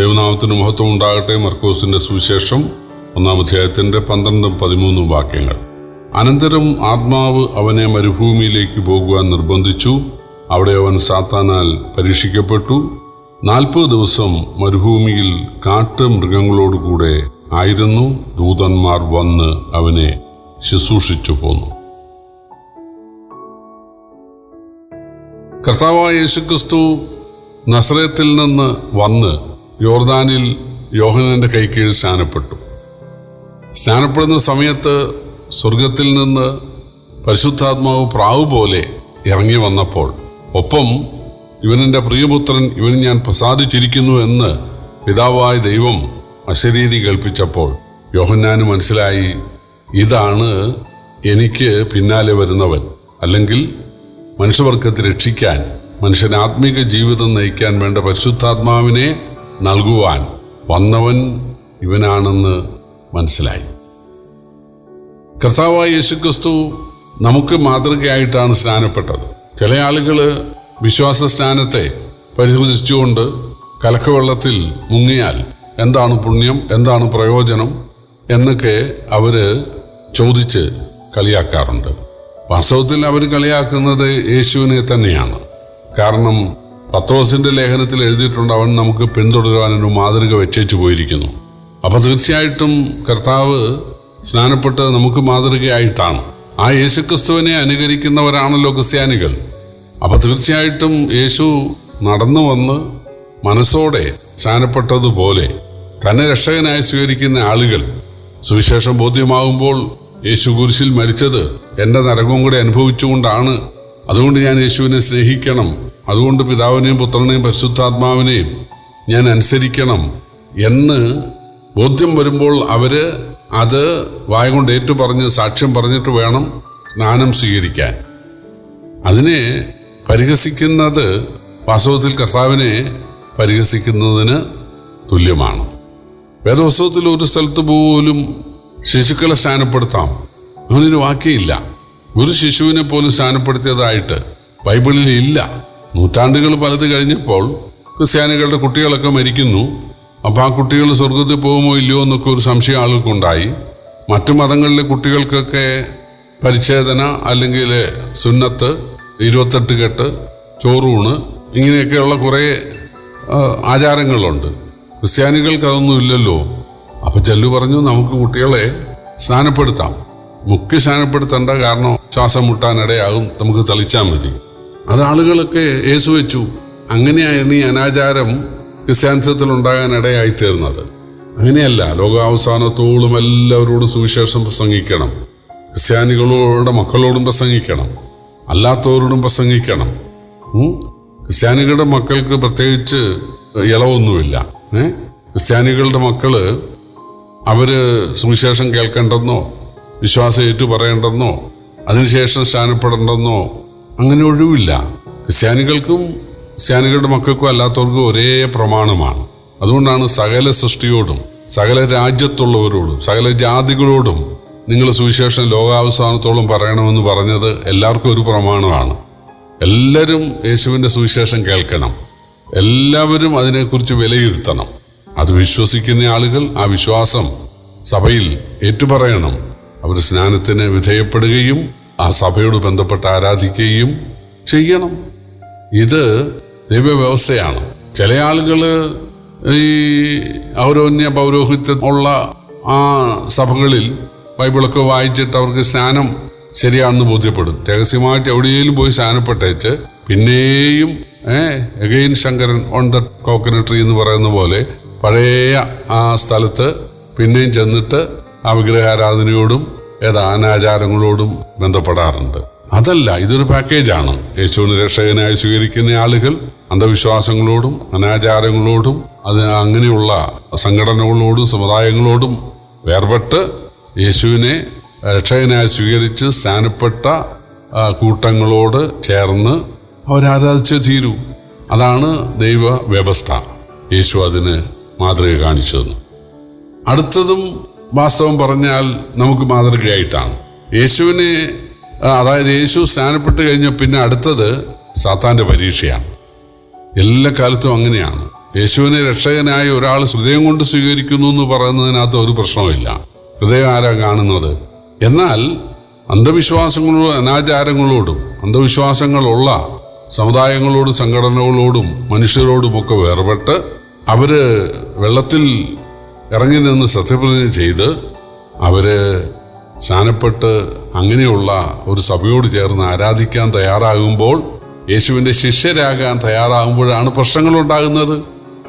ദൈവനാമത്തിന് മഹത്വം ഉണ്ടാകട്ടെ. മർക്കോസിന്റെ സുവിശേഷം ഒന്നാം അധ്യായത്തിന്റെ പന്ത്രണ്ടും പതിമൂന്നും വാക്യങ്ങൾ. അനന്തരം ആത്മാവ് അവനെ മരുഭൂമിയിലേക്ക് പോകുവാൻ നിർബന്ധിച്ചു. അവിടെ അവൻ സാത്താനാൽ പരീക്ഷിക്കപ്പെട്ടു. നാൽപ്പത് ദിവസം മരുഭൂമിയിൽ കാട്ട് മൃഗങ്ങളോടുകൂടെ ആയിരുന്നു. ദൂതന്മാർ വന്ന് അവനെ ശുശ്രൂഷിച്ചു പോന്നു. കർത്താവായ യേശുക്രിസ്തു നസ്രയത്തിൽ നിന്ന് വന്ന് യോർദാനിൽ യോഹനന്റെ കൈക്കീഴിൽ സ്നാനപ്പെട്ടു. സ്നാനപ്പെടുന്ന സമയത്ത് സ്വർഗത്തിൽ നിന്ന് പരിശുദ്ധാത്മാവ് പ്രാവ് പോലെ ഇറങ്ങി വന്നപ്പോൾ ഒപ്പം ഇവനെന്റെ പ്രിയപുത്രൻ ഇവൻ ഞാൻ പ്രസാദിച്ചിരിക്കുന്നു എന്ന് പിതാവായ ദൈവം അശരീരി കേൾപ്പിച്ചപ്പോൾ യോഹന്നാന് മനസ്സിലായി ഇതാണ് എനിക്ക് പിന്നാലെ വരുന്നവൻ. അല്ലെങ്കിൽ മനുഷ്യവർഗത്തെ രക്ഷിക്കാൻ മനുഷ്യൻ ആത്മീക ജീവിതം നയിക്കാൻ വേണ്ട പരിശുദ്ധാത്മാവിനെ നൽകുവാൻ വന്നവൻ ഇവനാണെന്ന് മനസ്സിലായി. കർത്താവായ യേശുക്രിസ്തു നമുക്ക് മാതൃകയായിട്ടാണ് സ്നാനപ്പെട്ടത്. ചില ആളുകൾ വിശ്വാസ സ്നാനത്തെ പരിഹസിച്ചുകൊണ്ട് കലക്കവെള്ളത്തിൽ മുങ്ങിയാൽ എന്താണ് പുണ്യം എന്താണ് പ്രയോജനം എന്നൊക്കെ അവർ ചോദിച്ച് കളിയാക്കാറുണ്ട്. വാസ്തവത്തിൽ അവർ കളിയാക്കുന്നത് യേശുവിനെ തന്നെയാണ്. കാരണം പത്രോസിന്റെ ലേഖനത്തിൽ എഴുതിയിട്ടുണ്ട് അവൻ നമുക്ക് പിന്തുടരുവാൻ ഒരു മാതൃക വെച്ചേച്ചു പോയിരിക്കുന്നു. അപ്പൊ തീർച്ചയായിട്ടും കർത്താവ് സ്നാനപ്പെട്ട് നമുക്ക് മാതൃകയായിട്ടാണ്. ആ യേശുക്രിസ്തുവിനെ അനുകരിക്കുന്നവരാണല്ലോ ക്രിസ്ത്യാനികൾ. അപ്പൊ തീർച്ചയായിട്ടും യേശു നടന്നു വന്ന് മനസ്സോടെ സ്നാനപ്പെട്ടതുപോലെ തന്നെ രക്ഷകനായി സ്വീകരിക്കുന്ന ആളുകൾ സുവിശേഷം ബോധ്യമാകുമ്പോൾ യേശു കുരിശിൽ മരിച്ചത് എന്റെ നരകവും കൂടെ അനുഭവിച്ചുകൊണ്ടാണ്. അതുകൊണ്ട് ഞാൻ യേശുവിനെ സ്നേഹിക്കണം. അതുകൊണ്ട് പിതാവിനെയും പുത്രനെയും പരിശുദ്ധാത്മാവിനെയും ഞാൻ അനുസരിക്കണം എന്ന് ബോധ്യം വരുമ്പോൾ അവർ അത് വായകൊണ്ട് ഏറ്റു പറഞ്ഞ് സാക്ഷ്യം പറഞ്ഞിട്ട് വേണം സ്നാനം സ്വീകരിക്കാൻ. അതിനെ പരിഹസിക്കുന്നത് വാസ്തവത്തിൽ കർത്താവിനെ പരിഹസിക്കുന്നതിന് തുല്യമാണ്. വേദോത്സവത്തിൽ ഒരു സ്ഥലത്ത് പോലും ശിശുക്കളെ സ്നാനപ്പെടുത്താം. അങ്ങനൊരു വാക്യമില്ല. ഒരു ശിശുവിനെ പോലും സ്നാനപ്പെടുത്തിയതായിട്ട് ബൈബിളിൽ ഇല്ല. നൂറ്റാണ്ടുകൾ പലത് കഴിഞ്ഞപ്പോൾ ക്രിസ്ത്യാനികളുടെ കുട്ടികളൊക്കെ മരിക്കുന്നു. അപ്പോൾ ആ കുട്ടികൾ സ്വർഗത്തിൽ പോകുമോ ഇല്ലയോ എന്നൊക്കെ ഒരു സംശയം ആളുകൾക്കുണ്ടായി. മറ്റു മതങ്ങളിലെ കുട്ടികൾക്കൊക്കെ പരിച്ഛേദന അല്ലെങ്കിൽ സുന്നത്ത് ഇരുപത്തെട്ട് കെട്ട് ചോറൂണ് ഇങ്ങനെയൊക്കെയുള്ള കുറേ ആചാരങ്ങളുണ്ട്. ക്രിസ്ത്യാനികൾക്ക് അതൊന്നും ഇല്ലല്ലോ. അപ്പം ചെല്ലു പറഞ്ഞു നമുക്ക് കുട്ടികളെ സ്നാനപ്പെടുത്താം. മുക്കി സ്നാനപ്പെടുത്തേണ്ട കാരണം ശ്വാസം മുട്ടാനിടയാകും നമുക്ക് തെളിച്ചാൽ മതി. അത് ആളുകളൊക്കെ യേശു വെച്ചു. അങ്ങനെയാണ് ഈ അനാചാരം ക്രിസ്ത്യാനിസത്തിൽ ഉണ്ടാകാൻ ഇടയായി തീർന്നത് അങ്ങനെയല്ല ലോകാവസാനത്തോളം എല്ലാവരോടും സുവിശേഷം പ്രസംഗിക്കണം. ക്രിസ്ത്യാനികളോടെ മക്കളോടും പ്രസംഗിക്കണം. അല്ലാത്തവരോടും പ്രസംഗിക്കണം. ക്രിസ്ത്യാനികളുടെ മക്കൾക്ക് പ്രത്യേകിച്ച് ഇളവൊന്നുമില്ല. ഏ? ക്രിസ്ത്യാനികളുടെ മക്കൾ അവർ സുവിശേഷം കേൾക്കേണ്ടെന്നോ വിശ്വാസം ഏറ്റു പറയേണ്ടെന്നോ അതിനുശേഷം സ്നാനപ്പെടേണ്ടെന്നോ അങ്ങനെ ഒഴിവില്ല. ക്രിസ്ത്യാനികൾക്കും ക്രിസ്ത്യാനികളുടെ മക്കൾക്കും അല്ലാത്തവർക്കും ഒരേ പ്രമാണമാണ്. അതുകൊണ്ടാണ് സകല സൃഷ്ടിയോടും സകല രാജ്യത്തുള്ളവരോടും സകല ജാതികളോടും നിങ്ങൾ സുവിശേഷം ലോകാവസാനത്തോളം പറയണമെന്ന് പറഞ്ഞത് എല്ലാവർക്കും ഒരു പ്രമാണമാണ്. എല്ലാവരും യേശുവിന്റെ സുവിശേഷം കേൾക്കണം. എല്ലാവരും അതിനെക്കുറിച്ച് വിലയിരുത്തണം. അത് വിശ്വസിക്കുന്ന ആളുകൾ ആ വിശ്വാസം സഭയിൽ ഏറ്റുപറയണം. അവർ സ്നാനത്തിന് വിധേയപ്പെടുകയും ആ സഭയോട് ബന്ധപ്പെട്ട് ആരാധിക്കുകയും ചെയ്യണം. ഇത് ദൈവവ്യവസ്ഥയാണ് ചില ആളുകൾ ഈ ഔരോന്യ പൗരോഹിത്യം ഉള്ള ആ സഭകളിൽ ബൈബിളൊക്കെ വായിച്ചിട്ട് അവർക്ക് സ്നാനം ശരിയാണെന്ന് ബോധ്യപ്പെടും. രഹസ്യമായിട്ട് എവിടെയെങ്കിലും പോയി സ്നാനപ്പെട്ടേച്ച് പിന്നെയും ഏഹ് again Shankaran on the coconut tree എന്ന് പറയുന്ന പോലെ പഴയ ആ സ്ഥലത്ത് പിന്നെയും ചെന്നിട്ട് ആ വിഗ്രഹാരാധനയോടും ഏതാ ആനാചാരങ്ങളോടും ബന്ധപ്പെടാറുണ്ട്. അതല്ല ഇതൊരു പാക്കേജാണ് യേശുവിന് രക്ഷകനായി സ്വീകരിക്കുന്ന ആളുകൾ അന്ധവിശ്വാസങ്ങളോടും അനാചാരങ്ങളോടും അത് അങ്ങനെയുള്ള സംഘടനകളോടും സമുദായങ്ങളോടും വേർപെട്ട് യേശുവിനെ രക്ഷകനായി സ്വീകരിച്ച് സ്ഥാനപ്പെട്ട കൂട്ടങ്ങളോട് ചേർന്ന് അവരാരാധിച്ച് തീരൂ. അതാണ് ദൈവ വ്യവസ്ഥ യേശു അതിന് മാതൃക കാണിച്ചു അടുത്തതും വാസ്തവം പറഞ്ഞാൽ നമുക്ക് മാതൃകയായിട്ടാണ്. യേശുവിനെ അതായത് യേശു സ്നാനപ്പെട്ട് കഴിഞ്ഞ പിന്നെ അടുത്തത് സാത്താന്റെ പരീക്ഷയാണ്. എല്ലാ കാലത്തും അങ്ങനെയാണ്. യേശുവിനെ രക്ഷകനായി ഒരാൾ ഹൃദയം കൊണ്ട് സ്വീകരിക്കുന്നു എന്ന് പറയുന്നതിനകത്ത് ഒരു പ്രശ്നവുമില്ല. ഹൃദയം ആരാ കാണുന്നത്? എന്നാൽ അന്ധവിശ്വാസങ്ങളോടും അനാചാരങ്ങളോടും അന്ധവിശ്വാസങ്ങളുള്ള സമുദായങ്ങളോടും സംഘടനകളോടും മനുഷ്യരോടുമൊക്കെ വേർപെട്ട് അവർ വെള്ളത്തിൽ ഇറങ്ങി നിന്ന് സത്യപ്രതിജ്ഞ ചെയ്ത് അവർ സ്നാനപ്പെട്ട് അങ്ങനെയുള്ള ഒരു സഭയോട് ചേർന്ന് ആരാധിക്കാൻ തയ്യാറാകുമ്പോൾ യേശുവിന്റെ ശിഷ്യരാകാൻ തയ്യാറാകുമ്പോഴാണ് പ്രശ്നങ്ങളുണ്ടാകുന്നത്.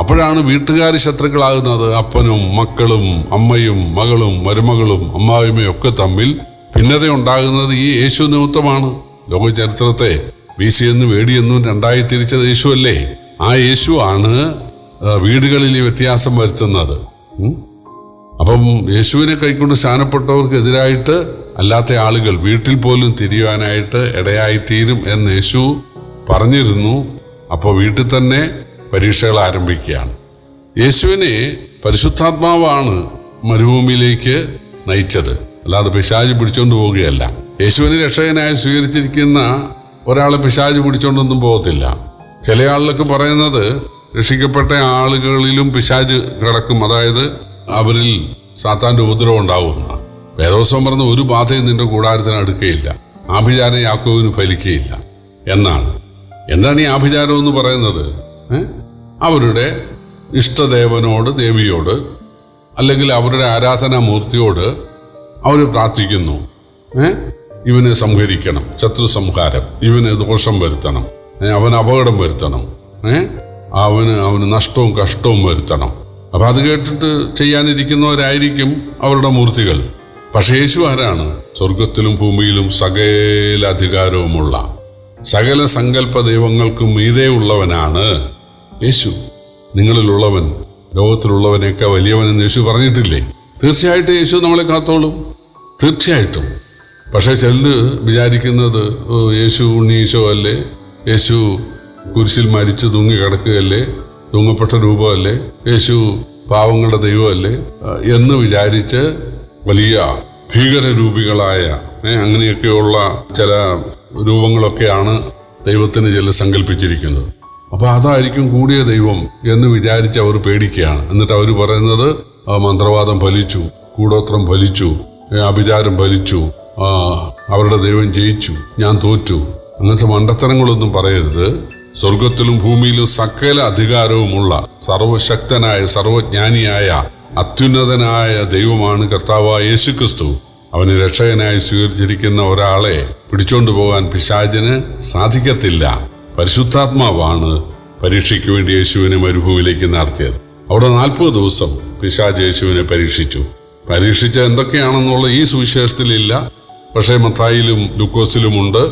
അപ്പോഴാണ് വീട്ടുകാർ ശത്രുക്കളാകുന്നത്. അപ്പനും മക്കളും അമ്മയും മകളും മരുമകളും അമ്മാവിമയും ഒക്കെ തമ്മിൽ ഭിന്നത ഉണ്ടാകുന്നത് ഈ യേശു നിമിത്തമാണ്. ലോക ചരിത്രത്തെ ബി സി എന്നും വേടിയെന്നും രണ്ടായി തിരിച്ചത് യേശുവല്ലേ? ആ യേശു ആണ് വീടുകളിൽ ഈ വ്യത്യാസം വരുത്തുന്നത്? അപ്പം യേശുവിനെ കൈക്കൊണ്ട് സ്നാനപ്പെട്ടവർക്കെതിരായിട്ട് അല്ലാത്ത ആളുകൾ വീട്ടിൽ പോലും തിരിയുവാനായിട്ട് ഇടയായിത്തീരും എന്ന് യേശു പറഞ്ഞിരുന്നു. അപ്പോൾ വീട്ടിൽ തന്നെ പരീക്ഷകൾ ആരംഭിക്കുകയാണ്. യേശുവിനെ പരിശുദ്ധാത്മാവാണ് മരുഭൂമിയിലേക്ക് നയിച്ചത്. അല്ലാതെ പിശാജ് പിടിച്ചോണ്ട് പോവുകയല്ല. യേശുവിനെ രക്ഷകനായി സ്വീകരിച്ചിരിക്കുന്ന ഒരാളെ പിശാജ് പിടിച്ചോണ്ടൊന്നും പോകത്തില്ല. ചില ആളിലൊക്കെ പറയുന്നത് രക്ഷിക്കപ്പെട്ട ആളുകളിലും പിശാജ് കിടക്കും. അതായത് അവരിൽ സാത്താന്റെ ഉപദ്രവം ഉണ്ടാവുന്ന വേദോത്സവം പറഞ്ഞ ഒരു ബാധയും നിന്റെ കൂടാരത്തിന് അടുക്കുകയില്ല ആഭിചാരം യാക്കോവിന് ഫലിക്കുകയില്ല എന്നാണ്. എന്താണ് ഈ ആഭിചാരം എന്ന് പറയുന്നത്? അവരുടെ ഇഷ്ടദേവനോട് ദേവിയോട് അല്ലെങ്കിൽ അവരുടെ ആരാധനാ മൂർത്തിയോട് അവർ പ്രാർത്ഥിക്കുന്നു? ഇവനെ സംഹരിക്കണം. ശത്രു സംഹാരം ഇവന് ദോഷം വരുത്തണം. അവൻ അപകടം വരുത്തണം. ഏ? അവന് അവന് നഷ്ടവും കഷ്ടവും വരുത്തണം. അപ്പൊ അത് കേട്ടിട്ട് ചെയ്യാനിരിക്കുന്നവരായിരിക്കും അവരുടെ മൂർത്തികൾ. പക്ഷേ യേശു ആരാണ്? സ്വർഗത്തിലും ഭൂമിയിലും സകല അധികാരവുമുള്ള സകല സങ്കല്പ ദൈവങ്ങൾക്കും മീതേ ഉള്ളവനാണ് യേശു. നിങ്ങളിലുള്ളവൻ ലോകത്തിലുള്ളവനേക്കാൾ വലിയവനെന്ന് യേശു പറഞ്ഞിട്ടില്ലേ? തീർച്ചയായിട്ടും യേശു നമ്മളെ കാത്തോളും. തീർച്ചയായിട്ടും. പക്ഷേ ചെല്ല് വിചാരിക്കുന്നത് യേശു ഉണ്ണീശോ അല്ലേ? യേശു കുരിശിൽ മരിച്ചു തൂങ്ങി കിടക്കുകയല്ലേ? തൂങ്ങപ്പെട്ട രൂപമല്ലേ? യേശു പാവങ്ങളുടെ ദൈവമല്ലേ? എന്ന് വിചാരിച്ച് വലിയ ഭീകരരൂപികളായ രൂപികളായ അങ്ങനെയൊക്കെയുള്ള ചില രൂപങ്ങളൊക്കെയാണ് ദൈവത്തിന് ചില സങ്കല്പിച്ചിരിക്കുന്നത്. അപ്പൊ അതായിരിക്കും കൂടിയ ദൈവം എന്ന് വിചാരിച്ച് അവർ പേടിക്കുകയാണ്. എന്നിട്ട് അവർ പറയുന്നത് മന്ത്രവാദം ഫലിച്ചു കൂടോത്രം ഫലിച്ചു അഭിചാരം ഫലിച്ചു അവരുടെ ദൈവം ജയിച്ചു ഞാൻ തോറ്റു. അങ്ങനത്തെ മണ്ടത്തരങ്ങളൊന്നും പറയരുത്. സ്വർഗത്തിലും ഭൂമിയിലും സകല അധികാരവുമുള്ള സർവശക്തനായ സർവജ്ഞാനിയായ അത്യുന്നതനായ ദൈവമാണ് കർത്താവായ യേശുക്രിസ്തു. അവന് രക്ഷകനായി സ്വീകരിച്ചിരിക്കുന്ന ഒരാളെ പിടിച്ചോണ്ടു പോകാൻ പിശാചിന് സാധിക്കത്തില്ല. പരിശുദ്ധാത്മാവാണ് പരീക്ഷയ്ക്ക് വേണ്ടി യേശുവിനെ മരുഭൂമിയിലേക്ക് നടത്തിയത്. അവിടെ നാൽപ്പത് ദിവസം പിശാജ് യേശുവിനെ പരീക്ഷിച്ചു. പരീക്ഷിച്ച എന്തൊക്കെയാണെന്നുള്ള ഈ സുവിശേഷത്തിലില്ല. പക്ഷേ മത്തായിലും ലുക്കോസിലുമുണ്ട്.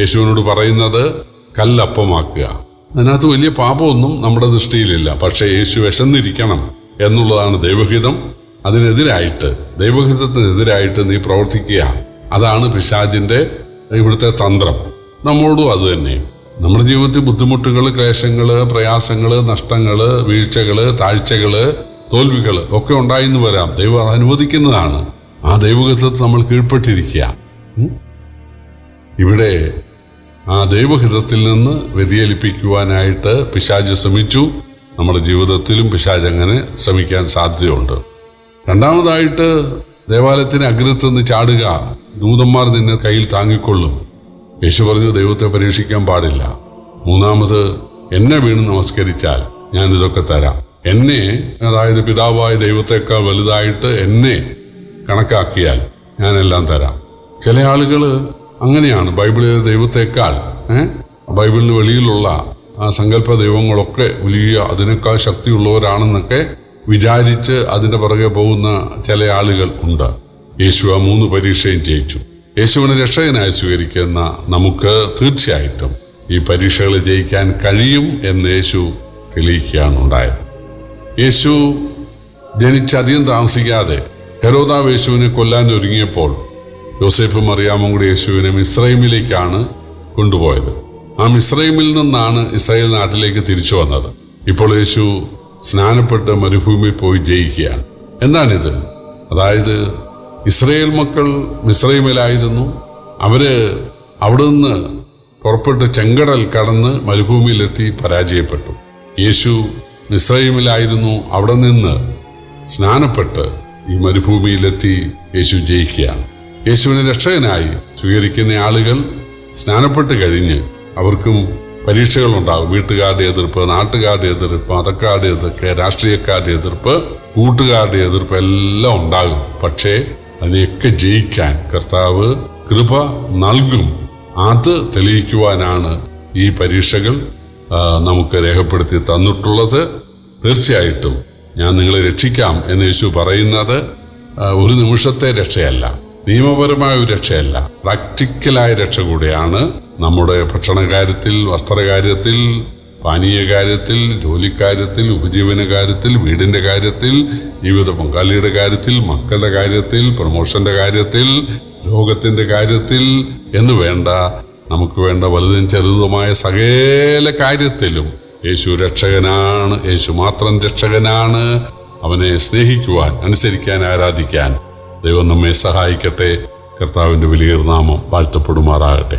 യേശുവിനോട് പറയുന്നത് കല്ലപ്പമാക്കുക. അതിനകത്ത് വലിയ പാപമൊന്നും നമ്മുടെ ദൃഷ്ടിയിലില്ല. പക്ഷേ യേശു വിശന്നിരിക്കണം എന്നുള്ളതാണ് ദൈവഹിതം. അതിനെതിരായിട്ട് ദൈവഹിതത്തിനെതിരായിട്ട് നീ പ്രവർത്തിക്കുക. അതാണ് പിശാജിന്റെ ഇവിടുത്തെ തന്ത്രം. നമ്മോടും അത് തന്നെ. നമ്മുടെ ജീവിതത്തിൽ ബുദ്ധിമുട്ടുകൾ ക്ലേശങ്ങൾ പ്രയാസങ്ങൾ നഷ്ടങ്ങൾ വീഴ്ചകൾ താഴ്ചകൾ തോൽവികൾ ഒക്കെ ഉണ്ടായിന്ന് വരാം. ദൈവം അനുവദിക്കുന്നതാണ്. ആ ദൈവഗത്വത്തിൽ നമ്മൾ കീഴ്പ്പെട്ടിരിക്കുക. ഇവിടെ ആ ദൈവഹിതത്തിൽ നിന്ന് വ്യതിചലിപ്പിക്കുവാനായിട്ട് പിശാജ് ശ്രമിച്ചു. നമ്മുടെ ജീവിതത്തിലും പിശാജ് അങ്ങനെ ശ്രമിക്കാൻ സാധ്യതയുണ്ട്. രണ്ടാമതായിട്ട് ദേവാലയത്തിന് നിന്ന് ചാടുക. ദൂതന്മാർ നിന്നെ കയ്യിൽ താങ്ങിക്കൊള്ളും. യേശു പറഞ്ഞു ദൈവത്തെ പരീക്ഷിക്കാൻ പാടില്ല. മൂന്നാമത് എന്നെ വീണ് നമസ്കരിച്ചാൽ ഞാൻ ഇതൊക്കെ തരാം. എന്നെ അതായത് പിതാവായ ദൈവത്തെക്കാൾ വലുതായിട്ട് എന്നെ കണക്കാക്കിയാൽ ഞാനെല്ലാം തരാം. ചില ആളുകൾ അങ്ങനെയാണ് ബൈബിളിലെ ദൈവത്തെക്കാൾ ബൈബിളിന് വെളിയിലുള്ള സങ്കല്പ ദൈവങ്ങളൊക്കെ വലിയ അതിനേക്കാൾ ശക്തിയുള്ളവരാണെന്നൊക്കെ വിചാരിച്ച് അതിന്റെ പുറകെ പോകുന്ന ചില ആളുകൾ ഉണ്ട്. യേശു ആ മൂന്ന് പരീക്ഷയും ജയിച്ചു. യേശുവിനെ രക്ഷകനായി സ്വീകരിക്കുന്ന നമുക്ക് തീർച്ചയായിട്ടും ഈ പരീക്ഷകൾ ജയിക്കാൻ കഴിയും എന്ന് യേശു തെളിയിക്കുകയാണ് ഉണ്ടായത്. യേശു ജനിച്ചധികം താമസിക്കാതെ ഹെരോദാവ് യേശുവിനെ കൊല്ലാൻ ഒരുങ്ങിയപ്പോൾ യോസേഫും മറിയാമും കൂടി യേശുവിനെ മിസ്രൈമിലേക്കാണ് കൊണ്ടുപോയത്. ആ മിസ്രൈമിൽ നിന്നാണ് ഇസ്രായേൽ നാട്ടിലേക്ക് തിരിച്ചു വന്നത്. ഇപ്പോൾ യേശു സ്നാനപ്പെട്ട് മരുഭൂമിയിൽ പോയി ജയിക്കുകയാണ്. എന്താണിത്? അതായത് ഇസ്രയേൽ മക്കൾ മിസ്രൈമിലായിരുന്നു അവർ അവിടെ നിന്ന് പുറപ്പെട്ട് ചെങ്കടൽ കടന്ന് മരുഭൂമിയിലെത്തി പരാജയപ്പെട്ടു. യേശു മിസ്രൈമിലായിരുന്നു അവിടെ നിന്ന് സ്നാനപ്പെട്ട് ഈ മരുഭൂമിയിലെത്തി യേശു ജയിക്കുകയാണ്. യേശുവിനെ രക്ഷകനായി സ്വീകരിക്കുന്ന ആളുകൾ സ്നാനപ്പെട്ട് കഴിഞ്ഞ് അവർക്കും പരീക്ഷകളുണ്ടാകും. വീട്ടുകാരുടെ എതിർപ്പ് നാട്ടുകാരുടെ എതിർപ്പ് മതക്കാരുടെ എതിർപ്പ് രാഷ്ട്രീയക്കാരുടെ എതിർപ്പ് കൂട്ടുകാരുടെ എതിർപ്പ് എല്ലാം ഉണ്ടാകും. പക്ഷേ അതിനെയൊക്കെ ജയിക്കാൻ കർത്താവ് കൃപ നൽകും. അത് തെളിയിക്കുവാനാണ് ഈ പരീക്ഷകൾ നമുക്ക് രേഖപ്പെടുത്തി തന്നിട്ടുള്ളത്. തീർച്ചയായിട്ടും ഞാൻ നിങ്ങളെ രക്ഷിക്കാം എന്ന് യേശു പറയുന്നത് ഒരു നിമിഷത്തെ രക്ഷയല്ല. നിയമപരമായ ഒരു രക്ഷയല്ല. പ്രാക്ടിക്കലായ രക്ഷ കൂടിയാണ് നമ്മുടെ ഭക്ഷണകാര്യത്തിൽ വസ്ത്രകാര്യത്തിൽ പാനീയ കാര്യത്തിൽ ജോലിക്കാര്യത്തിൽ ഉപജീവന കാര്യത്തിൽ വീടിന്റെ കാര്യത്തിൽ ജീവിത പങ്കാളിയുടെ കാര്യത്തിൽ മക്കളുടെ കാര്യത്തിൽ പ്രൊമോഷന്റെ കാര്യത്തിൽ രോഗത്തിന്റെ കാര്യത്തിൽ എന്ന് വേണ്ട നമുക്ക് വേണ്ട വലുതും ചെറുതുമായ സകല കാര്യത്തിലും യേശു രക്ഷകനാണ്. യേശു മാത്രം രക്ഷകനാണ്. അവനെ സ്നേഹിക്കുവാൻ അനുസരിക്കാൻ ആരാധിക്കാൻ ദൈവം നമ്മെ സഹായിക്കട്ടെ. കർത്താവിന്റെ വലിയ നാമം വാഴ്ത്തപ്പെടുമാറാകട്ടെ.